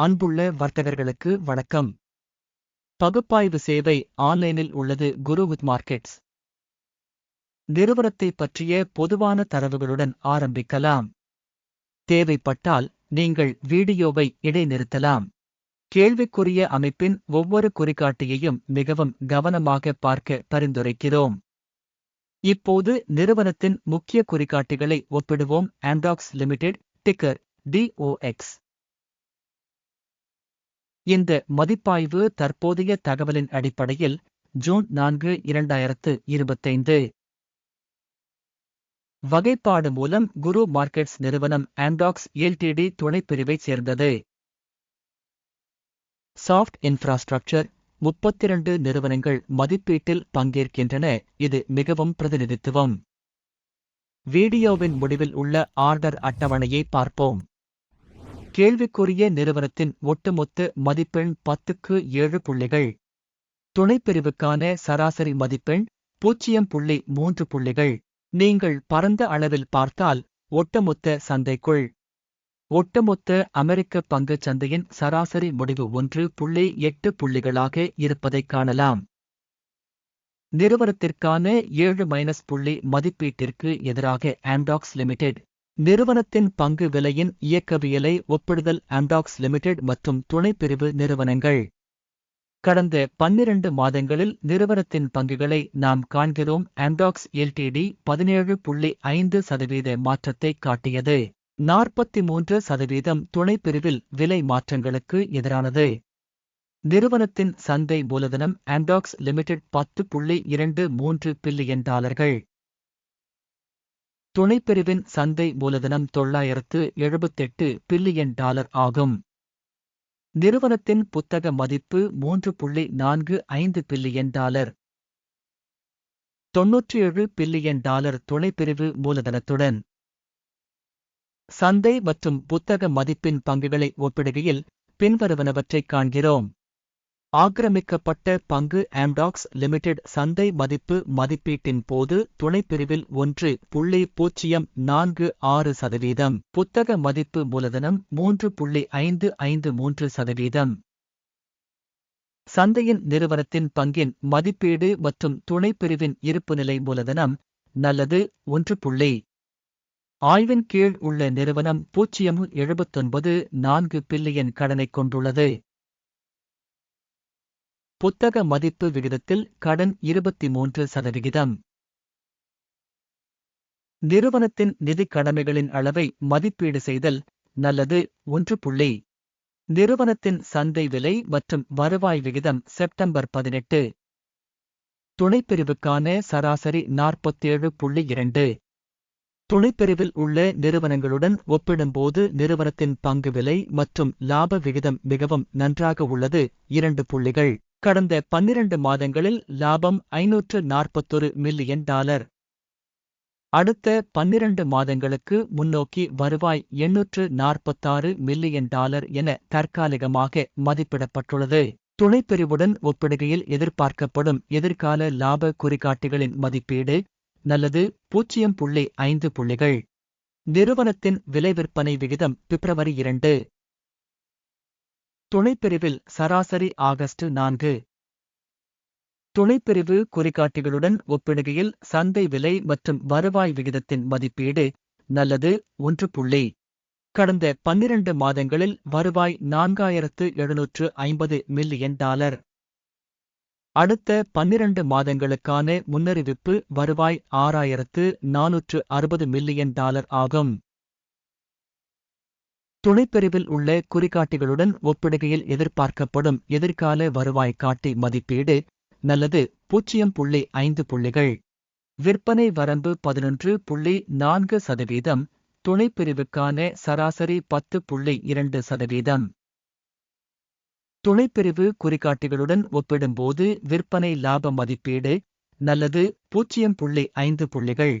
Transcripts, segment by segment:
அன்புள்ள வர்த்தகர்களுக்கு வணக்கம். பகுப்பாய்வு சேவை ஆன்லைனில் உள்ளது குரு வித் மார்க்கெட்ஸ். நிறுவனத்தை பற்றிய பொதுவான தரவுகளுடன் ஆரம்பிக்கலாம். தேவைப்பட்டால் நீங்கள் வீடியோவை இடைநிறுத்தலாம். கேள்விக்குரிய அமைப்பின் ஒவ்வொரு குறிகாட்டியையும் மிகவும் கவனமாக பார்க்க பரிந்துரைக்கிறோம். இப்போது நிறுவனத்தின் முக்கிய குறிகாட்டிகளை ஒப்பிடுவோம். ஆண்டாக்ஸ் லிமிடெட் டிக்கர் டிஓஎக்ஸ் இந்த மதிப்பாய்வு தற்போதைய தகவலின் அடிப்படையில் ஜூன் நான்கு இரண்டாயிரத்து இருபத்தைந்து. வகைப்பாடு மூலம் குரு மார்க்கெட்ஸ் நிறுவனம் ஆண்டாக்ஸ் எல்டிடி துணைப்பிரிவைச் சேர்ந்தது. சாஃப்ட் இன்ஃப்ராஸ்ட்ரக்சர் முப்பத்திரண்டு நிறுவனங்கள் மதிப்பீட்டில் பங்கேற்கின்றன. இது மிகவும் பிரதிநிதித்துவம். வீடியோவின் முடிவில் உள்ள ஆர்டர் அட்டவணையை பார்ப்போம். கேள்விக்குரிய நிறுவனத்தின் ஒட்டுமொத்த மதிப்பெண் பத்துக்கு ஏழு புள்ளிகள். துணைப்பிரிவுக்கான சராசரி மதிப்பெண் பூஜ்ஜியம் புள்ளி மூன்று புள்ளிகள். நீங்கள் பரந்த அளவில் பார்த்தால் ஒட்டுமொத்த சந்தைக்குள். ஒட்டுமொத்த அமெரிக்க பங்குச் சந்தையின் சராசரி முடிவு ஒன்று புள்ளி எட்டு புள்ளிகளாக இருப்பதைக் காணலாம். நிறுவனத்திற்கான ஏழு மைனஸ் புள்ளி மதிப்பீட்டிற்கு எதிராக ஆண்டாக்ஸ் லிமிடெட் நிறுவனத்தின் பங்கு விலையின் இயக்கவியலை ஒப்பிடுதல் ஆண்டாக்ஸ் லிமிடெட் மற்றும் துணைப்பிரிவு நிறுவனங்கள். கடந்த பன்னிரண்டு மாதங்களில் நிறுவனத்தின் பங்குகளை நாம் காண்கிறோம் ஆண்டாக்ஸ் எல்டிடி பதினேழு புள்ளி ஐந்து சதவீத மாற்றத்தை காட்டியது. நாற்பத்தி மூன்று சதவீதம் துணைப்பிரிவில் விலை மாற்றங்களுக்கு எதிரானது. நிறுவனத்தின் சந்தை மூலதனம் ஆண்டாக்ஸ் லிமிடெட் பத்து புள்ளி இரண்டு மூன்று பில்லியன் டாலர்கள். துணைப்பிரிவின் சந்தை மூலதனம் தொள்ளாயிரத்து எழுபத்தெட்டு பில்லியன் டாலர் ஆகும். நிறுவனத்தின் புத்தக மதிப்பு மூன்று புள்ளி நான்கு ஐந்து பில்லியன் டாலர். தொன்னூற்றி ஏழு பில்லியன் டாலர் துணைப்பிரிவு மூலதனத்துடன். சந்தை மற்றும் புத்தக மதிப்பின் பங்குகளை ஒப்பிடுகையில் பின்வருவனவற்றைக் காண்கிறோம். ஆக்கிரமிக்கப்பட்ட பங்கு ஆம்டாக்ஸ் லிமிடெட் சந்தை மதிப்பு மதிப்பீட்டின் போது துணைப்பிரிவில் ஒன்று புள்ளி பூஜ்ஜியம் நான்கு ஆறு சதவீதம் புத்தக மதிப்பு மூலதனம் மூன்று புள்ளி ஐந்து ஐந்து மூன்று சதவீதம். சந்தையின் நிறுவனத்தின் பங்கின் மதிப்பீடு மற்றும் துணைப்பிரிவின் இருப்புநிலை மூலதனம் நல்லது ஒன்று புள்ளி. ஆய்வின் கீழ் உள்ள நிறுவனம் பூஜ்ஜியம் எழுபத்தொன்பது நான்கு பில்லியன் கடனைக் கொண்டுள்ளது. புத்தக மதிப்பு விகிதத்தில் கடன் இருபத்தி மூன்று சதவிகிதம். நிறுவனத்தின் நிதி கடமைகளின் அளவை மதிப்பீடு செய்தல் நல்லது ஒன்று புள்ளி. நிறுவனத்தின் சந்தை விலை மற்றும் வருவாய் விகிதம் செப்டம்பர் பதினெட்டு. துணைப்பிரிவுக்கான சராசரி நாற்பத்தேழு புள்ளி இரண்டு. துணைப்பிரிவில் உள்ள நிறுவனங்களுடன் ஒப்பிடும்போது நிறுவனத்தின் பங்கு விலை மற்றும் லாப விகிதம் மிகவும் நன்றாக உள்ளது இரண்டு புள்ளிகள். கடந்த பன்னிரண்டு மாதங்களில் லாபம் ஐநூற்று நாற்பத்தொரு மில்லியன் டாலர். அடுத்த பன்னிரண்டு மாதங்களுக்கு முன்னோக்கி வருவாய் எண்ணூற்று நாற்பத்தாறு மில்லியன் டாலர் என தற்காலிகமாக மதிப்பிடப்பட்டுள்ளது. துணைப்பிரிவுடன் ஒப்பிடுகையில் எதிர்பார்க்கப்படும் எதிர்கால லாப குறிகாட்டிகளின் மதிப்பீடு நல்லது பூஜ்ஜியம் புள்ளி ஐந்து புள்ளிகள். நிறுவனத்தின் விலை விற்பனை விகிதம் பிப்ரவரி இரண்டு. துணைப்பிரிவில் சராசரி ஆகஸ்ட் நான்கு. துணைப்பிரிவு குறிகாட்டிகளுடன் ஒப்பிடுகையில் சந்தை விலை மற்றும் வருவாய் விகிதத்தின் மதிப்பீடு நல்லது ஒன்று புள்ளி. கடந்த பன்னிரண்டு மாதங்களில் வருவாய் நான்காயிரத்து எழுநூற்று ஐம்பது மில்லியன் டாலர். அடுத்த பன்னிரண்டு மாதங்களுக்கான முன்னறிவிப்பு வருவாய் ஆறாயிரத்து நானூற்று அறுபது மில்லியன் டாலர் ஆகும். துணைப்பிரிவில் உள்ள குறிகாட்டிகளுடன் ஒப்பிடுகையில் எதிர்பார்க்கப்படும் எதிர்கால வருவாய் காட்டி மதிப்பீடு நல்லது பூஜ்ஜியம் புள்ளி ஐந்து புள்ளிகள். விற்பனை வரம்பு பதினொன்று புள்ளி நான்கு சதவீதம் துணைப்பிரிவுக்கான சராசரி பத்து புள்ளி இரண்டு சதவீதம். துணைப்பிரிவு குறிகாட்டிகளுடன் ஒப்பிடும்போது விற்பனை லாப மதிப்பீடு நல்லது பூஜ்ஜியம் புள்ளி ஐந்து புள்ளிகள்.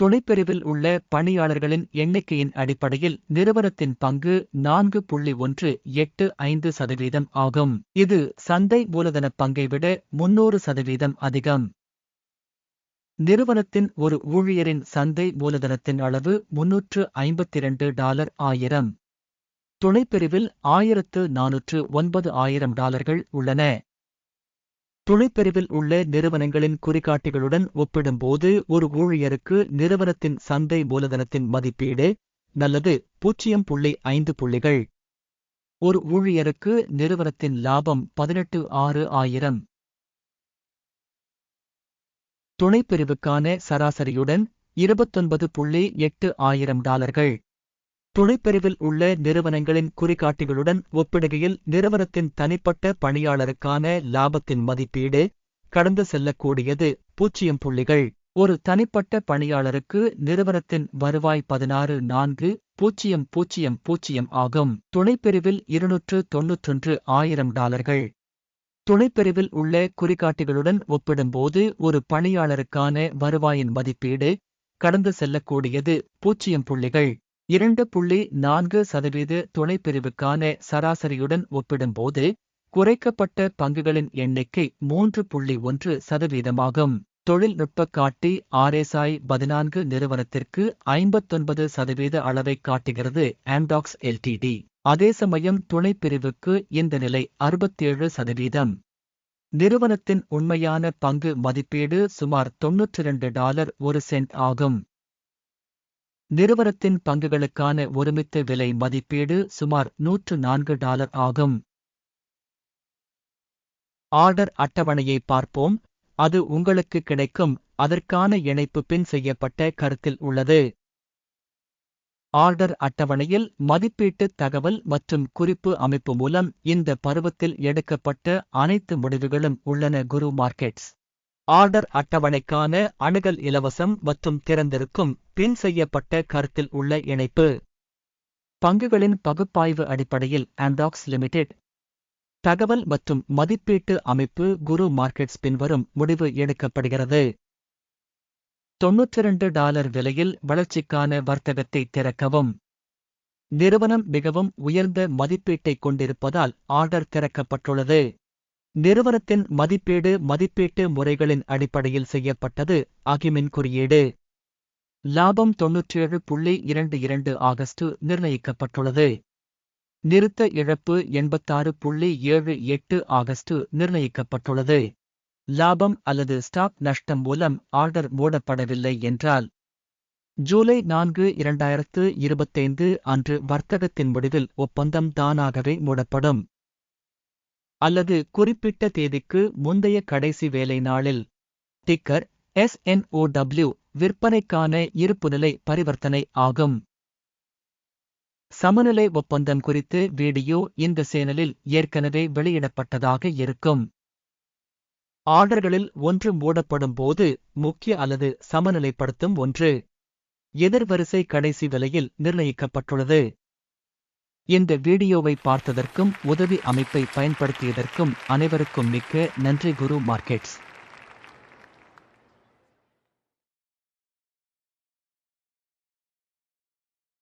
துணைப்பிரிவில் உள்ள பணியாளர்களின் எண்ணிக்கையின் அடிப்படையில் நிறுவனத்தின் பங்கு நான்கு புள்ளி ஒன்று எட்டு ஐந்து சதவீதம் ஆகும். இது சந்தை மூலதன பங்கை விட முன்னூறு சதவீதம் அதிகம். நிறுவனத்தின் ஒரு ஊழியரின் சந்தை மூலதனத்தின் அளவு முன்னூற்று ஐம்பத்திரண்டு டாலர் ஆயிரம். துணைப்பிரிவில் ஆயிரத்து நானூற்று ஒன்பது ஆயிரம் டாலர்கள் உள்ளன. துணைப்பிரிவில் உள்ள நிறுவனங்களின் குறிகாட்டிகளுடன் ஒப்பிடும்போது ஒரு ஊழியருக்கு நிறுவனத்தின் சந்தை மூலதனத்தின் மதிப்பீடு நல்லது பூஜ்ஜியம் புள்ளி ஐந்து புள்ளிகள். ஒரு ஊழியருக்கு நிறுவனத்தின் லாபம் பதினெட்டு ஆறு ஆயிரம். துணைப்பிரிவுக்கான சராசரியுடன் இருபத்தொன்பது புள்ளி எட்டு ஆயிரம் டாலர்கள். துணைப்பிரிவில் உள்ள நிறுவனங்களின் குறிகாட்டிகளுடன் ஒப்பிடுகையில் நிறுவனத்தின் தனிப்பட்ட பணியாளருக்கான லாபத்தின் மதிப்பீடு கடந்து செல்லக்கூடியது பூஜ்ஜியம் புள்ளிகள். ஒரு தனிப்பட்ட பணியாளருக்கு நிறுவனத்தின் வருவாய் பதினாறு நான்கு பூஜ்ஜியம் பூஜ்ஜியம் பூஜ்ஜியம் ஆகும். துணைப்பிரிவில் இருநூற்று தொன்னூற்றொன்று ஆயிரம் டாலர்கள். துணைப்பிரிவில் உள்ள குறிகாட்டிகளுடன் ஒப்பிடும்போது ஒரு பணியாளருக்கான வருவாயின் மதிப்பீடு கடந்து செல்லக்கூடியது பூஜ்ஜியம் புள்ளிகள். இரண்டு புள்ளி நான்கு சதவீத துணைப்பிரிவுக்கான சராசரியுடன் ஒப்பிடும்போது குறைக்கப்பட்ட பங்குகளின் எண்ணிக்கை மூன்று புள்ளி ஒன்று சதவீதமாகும். தொழில்நுட்ப காட்டி ஆர்எஸ்ஐ பதினான்கு நிறுவனத்திற்கு ஐம்பத்தொன்பது சதவீத அளவை காட்டுகிறது ஆம்டாக்ஸ் எல்டிடி அதே சமயம் துணைப்பிரிவுக்கு இந்த நிலை அறுபத்தேழு சதவீதம். நிறுவனத்தின் உண்மையான பங்கு மதிப்பீடு சுமார் தொன்னூற்றி இரண்டு டாலர் ஒரு சென்ட் ஆகும். நிறுவனத்தின் பங்குகளுக்கான ஒருமித்த விலை மதிப்பீடு சுமார் நூற்று நான்கு டாலர் ஆகும். ஆர்டர் அட்டவணையை பார்ப்போம். அது உங்களுக்கு கிடைக்கும். அதற்கான இணைப்பு பின் செய்யப்பட்ட கருத்தில் உள்ளது. ஆர்டர் அட்டவணையில் மதிப்பீட்டு தகவல் மற்றும் குறிப்பு அமைப்பு மூலம் இந்த பருவத்தில் எடுக்கப்பட்ட அனைத்து முடிவுகளும் உள்ளன குரு மார்க்கெட்ஸ். ஆர்டர் அட்டவணைக்கான அணுகல் இலவசம் மற்றும் திறந்திருக்கும் பின் செய்யப்பட்ட கருத்தில் உள்ள இணைப்பு. பங்குகளின் பகுப்பாய்வு அடிப்படையில் ஆண்டாக்ஸ் லிமிடெட் தகவல் மற்றும் மதிப்பீட்டு அமைப்பு குரு மார்க்கெட்ஸ் பின்வரும் முடிவு எடுக்கப்படுகிறது. தொன்னூற்றிரண்டு டாலர் விலையில் வளர்ச்சிக்கான வர்த்தகத்தை திறக்கவும். நிறுவனம் மிகவும் உயர்ந்த மதிப்பீட்டை கொண்டிருப்பதால் ஆர்டர் திறக்கப்பட்டுள்ளது. நிறுவனத்தின் மதிப்பீடு மதிப்பீட்டு முறைகளின் அடிப்படையில் செய்யப்பட்டது அகிமின் குறியீடு. லாபம் தொன்னூற்றேழு புள்ளி இரண்டு இரண்டு ஆகஸ்ட் நிர்ணயிக்கப்பட்டுள்ளது. நிறுத்த இழப்பு எண்பத்தாறு புள்ளி ஏழு எட்டு ஆகஸ்ட் நிர்ணயிக்கப்பட்டுள்ளது. லாபம் அல்லது ஸ்டாக் நஷ்டம் மூலம் ஆர்டர் மூடப்படவில்லை என்றால் ஜூலை நான்கு இரண்டாயிரத்து இருபத்தைந்து அன்று வர்த்தகத்தின் முடிவில் ஒப்பந்தம் தானாகவே மூடப்படும். அல்லது குறிப்பிட்ட தேதிக்கு முந்தைய கடைசி வேலை நாளில். டிக்கர் எஸ்என்ஓடபிள்யூ விற்பனைக்கான இருப்புநிலை பரிவர்த்தனை ஆகும். சமநிலை ஒப்பந்தம் குறித்து வீடியோ இந்த சேனலில் ஏற்கனவே வெளியிடப்பட்டதாக இருக்கும். ஆர்டர்களில் ஒன்று மூடப்படும் போது முக்கிய அல்லது சமநிலைப்படுத்தும் ஒன்று. எதிர்வரிசை கடைசி விலையில் நிர்ணயிக்கப்பட்டுள்ளது. இந்த வீடியோவை பார்த்ததற்கும் உதவி அமைப்பை பயன்படுத்தியதற்கும் அனைவருக்கும் மிக்க நன்றி குரு மார்க்கெட்ஸ்.